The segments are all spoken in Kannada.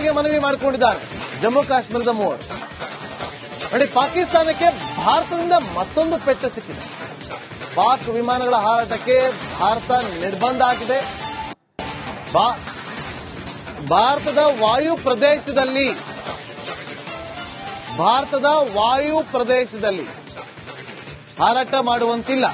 ಸುಪ್ರೀಂಕೋರ್ಟ್ಗೆ ಮನವಿ ಮಾಡಿಕೊಂಡಿದ್ದಾರೆ. ಜಮ್ಮು ಕಾಶ್ಮೀರದ ಮೂವರು. ನೋಡಿ, ಪಾಕಿಸ್ತಾನಕ್ಕೆ ಭಾರತದಿಂದ ಮತ್ತೊಂದು ಪೆಟ್ಟ ಸಿಕ್ಕಿದೆ. ಪಾಕ್ ವಿಮಾನಗಳ ಹಾರಾಟಕ್ಕೆ ಭಾರತ ನಿರ್ಬಂಧ ಆಗಿದೆ. ಭಾರತದ ವಾಯು ಪ್ರದೇಶದಲ್ಲಿ, ಭಾರತದ ವಾಯು ಪ್ರದೇಶದಲ್ಲಿ ಹಾರಾಟ ಮಾಡುವಂತಿಲ್ಲ.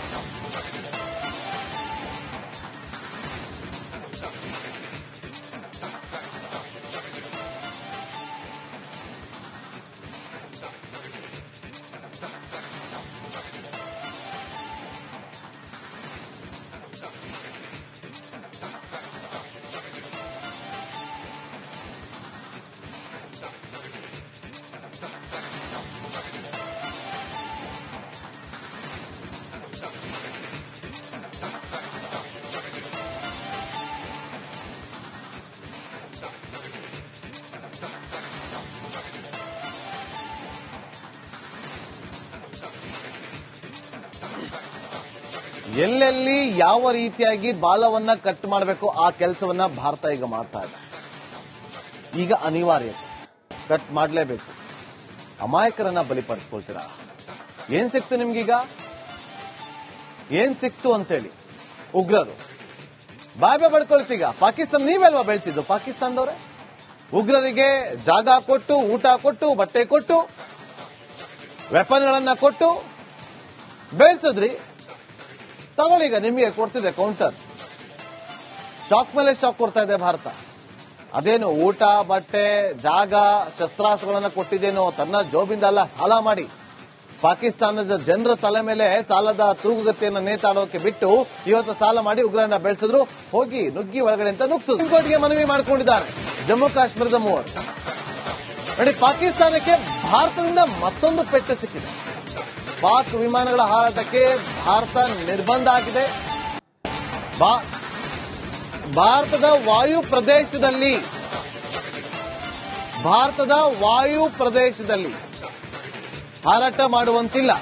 ಎಲ್ಲೆಲ್ಲಿ ಯಾವ ರೀತಿಯಾಗಿ ಬಾಲವನ್ನ ಕಟ್ ಮಾಡಬೇಕು ಆ ಕೆಲಸವನ್ನ ಭಾರತ ಈಗ ಮಾಡ್ತಾ ಇದೆ. ಈಗ ಅನಿವಾರ್ಯ. ಕಟ್ ಮಾಡಲೇಬೇಕು. ಅಮಾಯಕರನ್ನ ಬಲಿ ಏನು ಸಿಕ್ತು ನಿಮ್ಗೀಗ? ಏನ್ ಸಿಕ್ತು ಅಂತೇಳಿ. ಉಗ್ರರು. ಬಾಯ್ ಬಡ್ಕೊಳ್ತೀಗ ಪಾಕಿಸ್ತಾನ ನೀವೆಲ್ವಾ ಬೆಳೆಸಿದ್ದು? ಪಾಕಿಸ್ತಾನದವ್ರೆ? ಉಗ್ರರಿಗೆ ಜಾಗ ಕೊಟ್ಟು, ಊಟ ಕೊಟ್ಟು, ಬಟ್ಟೆ ಕೊಟ್ಟು ವೆಪನ್ಗಳನ್ನ ಕೊಟ್ಟು, ಬೆಳೆಸಿದ್ರಿ. ತಗೊಳ್ಳೀಗ ನಿಮಗೆ ಕೊಡ್ತಿದೆ ಕೌಂಟರ್ ಶಾಕ್ ಮೇಲೆ ಶಾಕ್ ಕೊಡ್ತಾ ಇದೆ ಭಾರತ. ಅದೇನು ಊಟ, ಬಟ್ಟೆ, ಜಾಗ, ಶಸ್ತ್ರಾಸ್ತ್ರಗಳನ್ನ ಕೊಟ್ಟಿದ್ದೇನೋ ತನ್ನ ಜೋಬಿಂದ ಅಲ್ಲ, ಸಾಲ ಮಾಡಿ. ಪಾಕಿಸ್ತಾನದ ಜನರ ತಲೆ ಮೇಲೆ ಸಾಲದ ತೂಗುಗತಿಯನ್ನು ನೇತಾಡೋಕೆ ಬಿಟ್ಟು ಇವತ್ತು ಸಾಲ ಮಾಡಿ ಉಗ್ರನ್ನ ಬೆಳೆಸಿದ್ರು, ಹೋಗಿ ನುಗ್ಗಿ ಒಳಗಡೆ ಅಂತ ನುಗ್ಸು ಕೋರ್ಟ್ಗೆ ಮನವಿ ಮಾಡಿಕೊಂಡಿದ್ದಾರೆ. ಜಮ್ಮು ಕಾಶ್ಮೀರದ ಮೂವರು. ನೋಡಿ, ಪಾಕಿಸ್ತಾನಕ್ಕೆ ಭಾರತದಿಂದ ಮತ್ತೊಂದು ಪೆಟ್ಟು ಸಿಕ್ಕಿದೆ. ಪಾಕ್ ವಿಮಾನಗಳ ಹಾರಾಟಕ್ಕೆ ಭಾರತ ನಿರ್ಬಂಧ ಆಗಿದೆ ಭಾರತದ ವಾಯು ಪ್ರದೇಶದಲ್ಲಿ ಭಾರತದ ವಾಯು ಪ್ರದೇಶದಲ್ಲಿ ಹಾರಾಟ ಮಾಡುವಂತಿಲ್ಲ.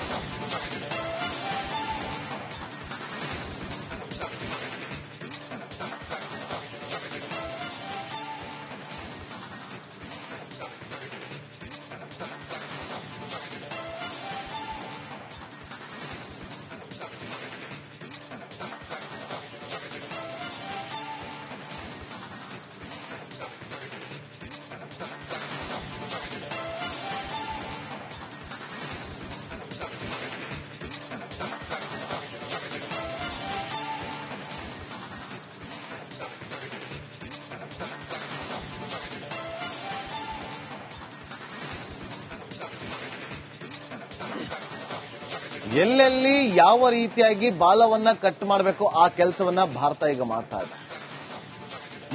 ಎಲ್ಲೆಲ್ಲಿ ಯಾವ ರೀತಿಯಾಗಿ ಬಾಲವನ್ನ ಕಟ್ ಮಾಡಬೇಕು ಆ ಕೆಲಸವನ್ನ ಭಾರತ ಈಗ ಮಾಡ್ತಾ ಇದೆ.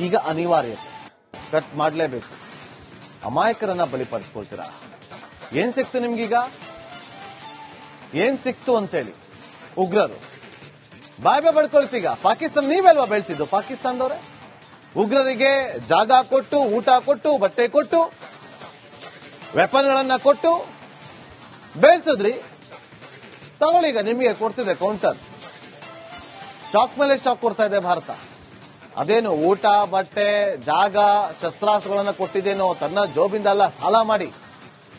ಈಗ ಅನಿವಾರ್ಯತೆ ಕಟ್ ಮಾಡಲೇಬೇಕು. ಅಮಾಯಕರನ್ನ ಬಲಿ ಏನು ಸಿಕ್ತು ನಿಮ್ಗೀಗ? ಏನ್ ಸಿಕ್ತು ಅಂತೇಳಿ. ಉಗ್ರರು. ಬಾಯ್ ಬಾಯ್ ಬಡ್ಕೊಳ್ತೀಗ ಪಾಕಿಸ್ತಾನ ನೀವೆಲ್ವಾ ಬೆಳೆಸಿದ್ದು? ಪಾಕಿಸ್ತಾನದವ್ರೆ? ಉಗ್ರರಿಗೆ ಜಾಗ ಕೊಟ್ಟು, ಊಟ ಕೊಟ್ಟು, ಬಟ್ಟೆ ಕೊಟ್ಟು ವೆಪನ್ಗಳನ್ನ ಕೊಟ್ಟು, ಬೆಳೆಸಿದ್ರಿ. ತಗೊಳ್ಳೀಗ ನಿಮಗೆ ಕೊಡ್ತಿದೆ ಕೌಂಟರ್ ಶಾಕ್ ಮೇಲೆ ಶಾಕ್ ಕೊಡ್ತಾ ಇದೆ ಭಾರತ. ಅದೇನು ಊಟ, ಬಟ್ಟೆ, ಜಾಗ, ಶಸ್ತ್ರಾಸ್ತ್ರಗಳನ್ನ ಕೊಟ್ಟಿದ್ದೇನೋ ತನ್ನ ಜೋಬಿಂದ ಅಲ್ಲ, ಸಾಲ ಮಾಡಿ.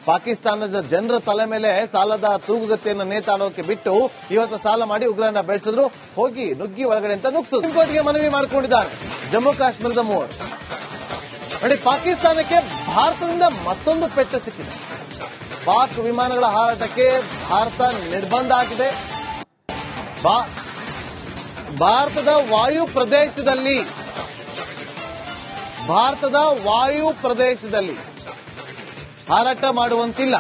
ಪಾಕಿಸ್ತಾನದ ಜನರ ತಲೆ ಮೇಲೆ ಸಾಲದ ತೂಗುಗತಿಯನ್ನು ನೇತಾಡೋಕೆ ಬಿಟ್ಟು ಇವತ್ತು ಸಾಲ ಮಾಡಿ ಉಗ್ರನ್ನ ಬೆಳೆಸಿದ್ರು, ಹೋಗಿ ನುಗ್ಗಿ ಒಳಗಡೆ ಅಂತ ನುಗ್ಸು ಕೋರ್ಟ್ಗೆ ಮನವಿ ಮಾಡಿಕೊಂಡಿದ್ದಾರೆ. ಜಮ್ಮು ಕಾಶ್ಮೀರದ ಮೂವರು. ನೋಡಿ, ಪಾಕಿಸ್ತಾನಕ್ಕೆ ಭಾರತದಿಂದ ಮತ್ತೊಂದು ಪೆಟ್ಟ ಸಿಕ್ಕಿದೆ. ಪಾಕ್ ವಿಮಾನಗಳ ಹಾರಾಟಕ್ಕೆ ಭಾರತ ನಿರ್ಬಂಧ ಬಾ- ಭಾರತದ ವಾಯು ಪ್ರದೇಶದಲ್ಲಿ ಭಾರತದ ವಾಯು ಪ್ರದೇಶದಲ್ಲಿ ಹಾರಾಟ ಮಾಡುವಂತಿಲ್ಲ.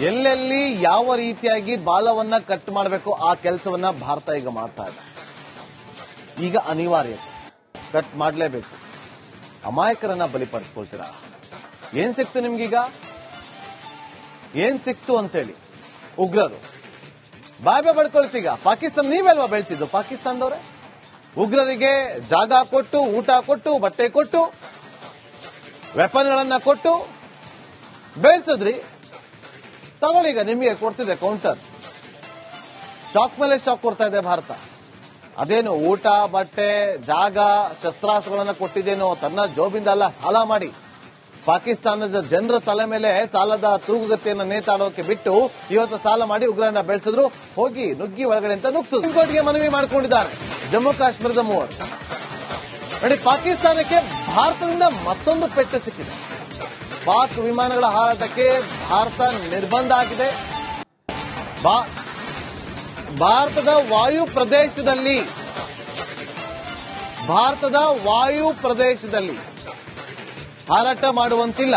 ಎಲ್ಲೆಲ್ಲಿ ಯಾವ ರೀತಿಯಾಗಿ ಬಾಲವನ್ನ ಕಟ್ ಮಾಡಬೇಕು ಆ ಕೆಲಸವನ್ನ ಭಾರತ ಈಗ ಮಾಡ್ತಾ ಇದೆ. ಈಗ ಅನಿವಾರ್ಯ. ಕಟ್ ಮಾಡಲೇಬೇಕು. ಅಮಾಯಕರನ್ನ ಬಲಿಪಡಿಸ್ಕೊಳ್ತೀರಾ? ಏನ್ ಸಿಕ್ತು ನಿಮ್ಗೀಗ? ಏನ್ ಸಿಕ್ತು ಅಂತೇಳಿ. ಉಗ್ರರು. ಬಾಯ್ ಬಡ್ಕೊಳ್ತೀಗ ಪಾಕಿಸ್ತಾನ ನೀವೆಲ್ವಾ ಬೆಳೆಸಿದ್ದು? ಪಾಕಿಸ್ತಾನದವ್ರೆ? ಉಗ್ರರಿಗೆ ಜಾಗ ಕೊಟ್ಟು, ಊಟ ಕೊಟ್ಟು, ಬಟ್ಟೆ ಕೊಟ್ಟು ವೆಪನ್ಗಳನ್ನ ಕೊಟ್ಟು, ಬೆಳೆಸಿದ್ರಿ. ತಗೊಳ್ಳೀಗ ನಿಮಗೆ ಕೊಡ್ತಿದೆ ಕೌಂಟರ್ ಶಾಕ್ ಮೇಲೆ ಶಾಕ್ ಕೊಡ್ತಾ ಇದೆ ಭಾರತ. ಅದೇನು ಊಟ, ಬಟ್ಟೆ, ಜಾಗ, ಶಸ್ತ್ರಾಸ್ತ್ರಗಳನ್ನ ಕೊಟ್ಟಿದ್ದೇನೋ ತನ್ನ ಜೋಬಿಂದ ಅಲ್ಲ, ಸಾಲ ಮಾಡಿ. ಪಾಕಿಸ್ತಾನದ ಜನರ ತಲೆ ಮೇಲೆ ಸಾಲದ ತೂಗುಗತಿಯನ್ನು ನೇತಾಡೋಕೆ ಬಿಟ್ಟು ಇವತ್ತು ಸಾಲ ಮಾಡಿ ಉಗ್ರನ್ನ ಬೆಳೆಸಿದ್ರು, ಹೋಗಿ ನುಗ್ಗಿ ಒಳಗಡೆ ಅಂತ ನುಗ್ಸು ಕೋರ್ಟ್ಗೆ ಮನವಿ ಮಾಡಿಕೊಂಡಿದ್ದಾರೆ. ಜಮ್ಮು ಕಾಶ್ಮೀರದ ಮೂವರು. ನೋಡಿ, ಪಾಕಿಸ್ತಾನಕ್ಕೆ ಭಾರತದಿಂದ ಮತ್ತೊಂದು ಪೆಟ್ಟು ಸಿಕ್ಕಿದೆ. ಪಾಕ್ ವಿಮಾನಗಳ ಹಾರಾಟಕ್ಕೆ ಭಾರತ ನಿರ್ಬಂಧ ಆಗಿದೆ ಭಾರತದ ವಾಯು ಪ್ರದೇಶದಲ್ಲಿ ಭಾರತದ ವಾಯು ಪ್ರದೇಶದಲ್ಲಿ ಹಾರಾಟ ಮಾಡುವಂತಿಲ್ಲ.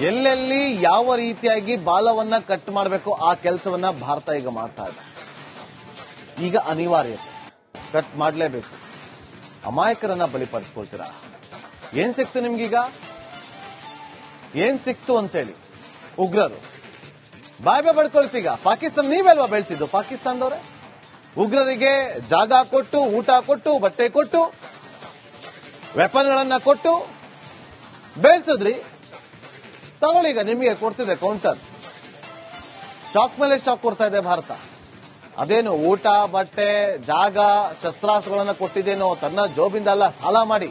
ಎಲ್ಲೆಲ್ಲಿ ಯಾವ ರೀತಿಯಾಗಿ ಬಾಲವನ್ನ ಕಟ್ ಮಾಡಬೇಕು ಆ ಕೆಲಸವನ್ನ ಭಾರತ ಈಗ ಮಾಡ್ತಾ ಇದೆ. ಈಗ ಅನಿವಾರ್ಯತೆ ಕಟ್ ಮಾಡಲೇಬೇಕು. ಅಮಾಯಕರನ್ನ ಬಲಿಪಡಿಸ್ಕೊಳ್ತೀರಾ? ಏನ್ ಸಿಕ್ತು ನಿಮ್ಗೀಗ? ಏನ್ ಸಿಕ್ತು ಅಂತೇಳಿ. ಉಗ್ರರು. ಬಾಯ್ ಬಾಯ್ ಬಡ್ಕೊಳ್ತೀಗ ಪಾಕಿಸ್ತಾನ ನೀವೆಲ್ವಾ ಬೆಳೆಸಿದ್ದು? ಪಾಕಿಸ್ತಾನದವ್ರೆ? ಉಗ್ರರಿಗೆ ಜಾಗ ಕೊಟ್ಟು, ಊಟ ಕೊಟ್ಟು, ಬಟ್ಟೆ ಕೊಟ್ಟು ವೆಪನ್ಗಳನ್ನ ಕೊಟ್ಟು, ಬೆಳೆಸಿದ್ರಿ. ತಗೊಳ್ಳೀಗ ನಿಮಗೆ ಕೊಡ್ತಿದೆ ಕೌಂಟರ್ ಶಾಕ್ ಮೇಲೆ ಶಾಕ್ ಕೊಡ್ತಾ ಇದೆ ಭಾರತ. ಅದೇನು ಊಟ, ಬಟ್ಟೆ, ಜಾಗ, ಶಸ್ತ್ರಾಸ್ತ್ರಗಳನ್ನ ಕೊಟ್ಟಿದ್ದೇನೋ ತನ್ನ ಜೋಬಿಂದ ಅಲ್ಲ, ಸಾಲ ಮಾಡಿ.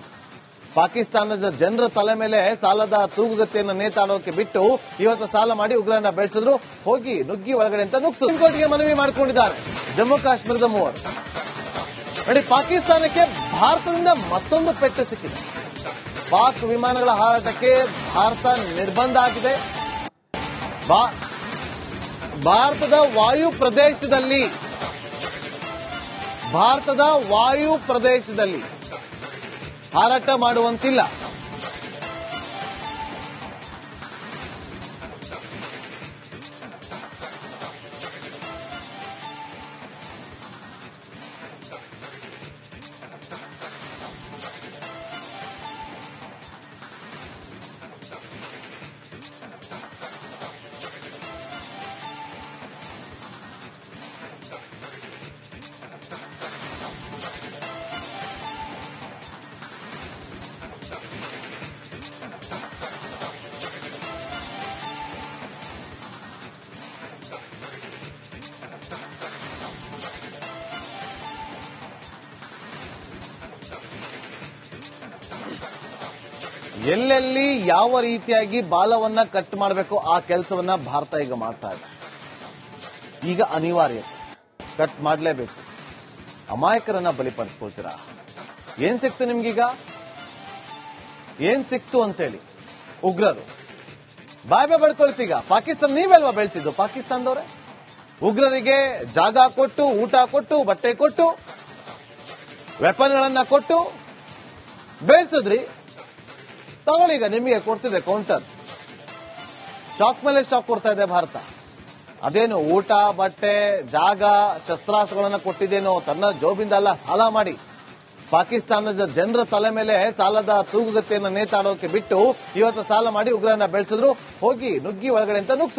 ಪಾಕಿಸ್ತಾನದ ಜನರ ತಲೆ ಮೇಲೆ ಸಾಲದ ತೂಗುಗತಿಯನ್ನು ನೇತಾಡೋಕೆ ಬಿಟ್ಟು ಇವತ್ತು ಸಾಲ ಮಾಡಿ ಉಗ್ರನ್ನ ಬೆಳೆಸಿದ್ರು, ಹೋಗಿ ನುಗ್ಗಿ ಒಳಗಡೆ ಅಂತ ನುಗ್ಸು ಕೋರ್ಟ್ಗೆ ಮನವಿ ಮಾಡಿಕೊಂಡಿದ್ದಾರೆ. ಜಮ್ಮು ಕಾಶ್ಮೀರದ ಮೂವರು. ನೋಡಿ, ಪಾಕಿಸ್ತಾನಕ್ಕೆ ಭಾರತದಿಂದ ಮತ್ತೊಂದು ಪೆಟ್ಟು ಸಿಕ್ಕಿದೆ. ಪಾಕ್ ವಿಮಾನಗಳ ಹಾರಾಟಕ್ಕೆ ಭಾರತ ನಿರ್ಬಂಧ ಆಗಿದೆ ಭಾರತದ ವಾಯು ಪ್ರದೇಶದಲ್ಲಿ ಭಾರತದ ವಾಯು ಪ್ರದೇಶದಲ್ಲಿ ಹಾರಾಟ ಮಾಡುವಂತಿಲ್ಲ. ಎಲ್ಲೆಲ್ಲಿ ಯಾವ ರೀತಿಯಾಗಿ ಬಾಲವನ್ನ ಕಟ್ ಮಾಡಬೇಕು ಆ ಕೆಲಸವನ್ನ ಭಾರತ ಈಗ ಮಾಡ್ತಾ ಇದೆ. ಈಗ ಅನಿವಾರ್ಯ. ಕಟ್ ಮಾಡಲೇಬೇಕು. ಅಮಾಯಕರನ್ನ ಬಲಿಪಡಿಸ್ಕೊಳ್ತೀರಾ? ಏನ್ ಸಿಕ್ತು ನಿಮ್ಗೀಗ? ಏನ್ ಸಿಕ್ತು ಅಂತೇಳಿ. ಉಗ್ರರು. ಬಾಯ್ ಬಾಯ್ ಬಡ್ಕೊಳ್ತೀಗ? ಪಾಕಿಸ್ತಾನ ನೀವೆಲ್ವಾ ಬೆಳೆಸಿದ್ದು? ಪಾಕಿಸ್ತಾನದವ್ರೆ? ಉಗ್ರರಿಗೆ ಜಾಗ ಕೊಟ್ಟು, ಊಟ ಕೊಟ್ಟು, ಬಟ್ಟೆ ಕೊಟ್ಟು ವೆಪನ್ಗಳನ್ನ ಕೊಟ್ಟು, ಬೆಳೆಸಿದ್ರಿ. ತಗೊಳ್ಳೀಗ ನಿಮಗೆ ಕೊಡ್ತಿದೆ ಕೌಂಟರ್ ಶಾಕ್ ಮೇಲೆ ಶಾಕ್ ಕೊಡ್ತಾ ಇದೆ ಭಾರತ. ಅದೇನು ಊಟ, ಬಟ್ಟೆ, ಜಾಗ, ಶಸ್ತ್ರಾಸ್ತ್ರಗಳನ್ನ ಕೊಟ್ಟಿದ್ದೇನೋ ತನ್ನ ಜೋಬಿಂದ ಅಲ್ಲ, ಸಾಲ ಮಾಡಿ. ಪಾಕಿಸ್ತಾನದ ಜನರ ತಲೆ ಮೇಲೆ ಸಾಲದ ತೂಗುಗತಿಯನ್ನು ನೇತಾಡೋಕೆ ಬಿಟ್ಟು ಇವತ್ತು ಸಾಲ ಮಾಡಿ ಉಗ್ರನ್ನ ಬೆಳೆಸಿದ್ರು. ಹೋಗಿ ನುಗ್ಗಿ ಒಳಗಡೆ ಅಂತ ನುಗ್ಸು